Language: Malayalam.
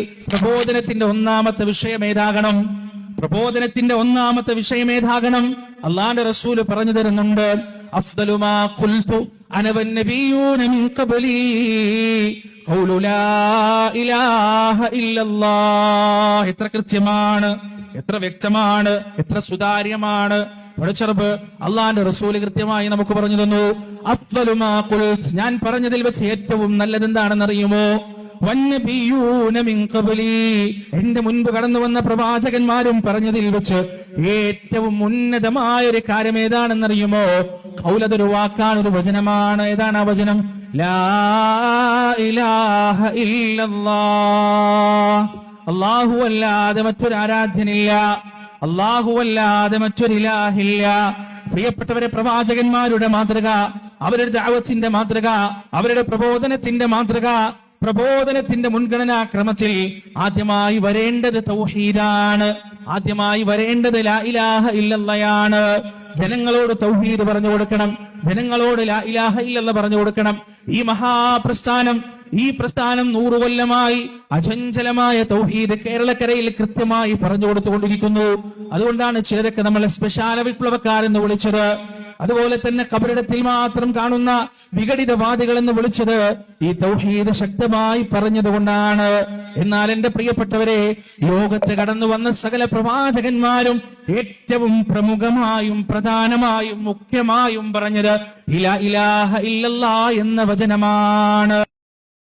പ്രബോധനത്തിന്റെ ഒന്നാമത്തെ വിഷയം ഏതാകണം? പ്രബോധനത്തിന്റെ ഒന്നാമത്തെ വിഷയം ഏതാകണം? അള്ളാന്റെ റസൂൽ പറഞ്ഞു തരുന്നുണ്ട് എത്ര കൃത്യമാണ് എത്ര വ്യക്തമാണ് എത്ര സുതാര്യമാണ്. പഠിച്ചറബ് അള്ളാന്റെ റസൂൽ കൃത്യമായി നമുക്ക് പറഞ്ഞു തന്നു അഫ്ദലുമാ ഖുൽത്. ഞാൻ പറഞ്ഞതിൽ വെച്ച് ഏറ്റവും നല്ലത് എന്താണെന്ന് എന്റെ മുൻപ് കടന്നു വന്ന പ്രവാചകന്മാരും പറഞ്ഞതിൽ വെച്ച് ഏറ്റവും ഉന്നതമായ ഒരു കാര്യം ഏതാണെന്നറിയുമോ? കൗലതൊരു വാക്കാണ് ഒരു വചനമാണ്. ഏതാണ് ആ വചനം? അള്ളാഹു അല്ലാതെ മറ്റൊരു ആരാധ്യനില്ല. അള്ളാഹു അല്ലാതെ മറ്റൊരു ഇലാഹില്ല. പ്രിയപ്പെട്ടവരെ പ്രവാചകന്മാരുടെ മാതൃക അവരുടെ ദാവത്തിന്റെ മാതൃക അവരുടെ പ്രബോധനത്തിന്റെ മാതൃക പ്രബോധനത്തിന്റെ മുൻഗണനാ ക്രമത്തിൽ ആദ്യമായി വരേണ്ടത് തൗഹീദാണ്. ആദ്യമായി വരേണ്ടത് ലാ ഇലാഹ ഇല്ലല്ലയാണ്. ജനങ്ങളോട് തൗഹീദ് പറഞ്ഞു കൊടുക്കണം. ജനങ്ങളോട് ലാ ഇലാഹ ഇല്ലല്ല പറഞ്ഞു കൊടുക്കണം. ഈ മഹാപ്രസ്ഥാനം ഈ പ്രസ്ഥാനം നൂറുകൊല്ലമായി അചഞ്ചലമായ തൗഹീദ് കേരളക്കരയിൽ കൃത്യമായി പറഞ്ഞു കൊടുത്തുകൊണ്ടിരിക്കുന്നു. അതുകൊണ്ടാണ് ചിലരൊക്കെ നമ്മളെ സ്പെഷ്യാല വിപ്ലവക്കാരെന്ന് വിളിച്ചത്. അതുപോലെ തന്നെ കബറിടത്തിൽ മാത്രം കാണുന്ന വിഘടിതവാദികൾ എന്ന് വിളിച്ചത് ഈ തൗഹീദ് ശക്തമായി പറഞ്ഞതുകൊണ്ടാണ്. എന്നാൽ എന്റെ പ്രിയപ്പെട്ടവരെ ലോകത്ത് കടന്നു വന്ന സകല പ്രവാചകന്മാരും ഏറ്റവും പ്രമുഖമായും പ്രധാനമായും മുഖ്യമായും പറഞ്ഞത് ഇല ഇലാഹ ഇല്ലല്ലാ എന്ന വചനമാണ്.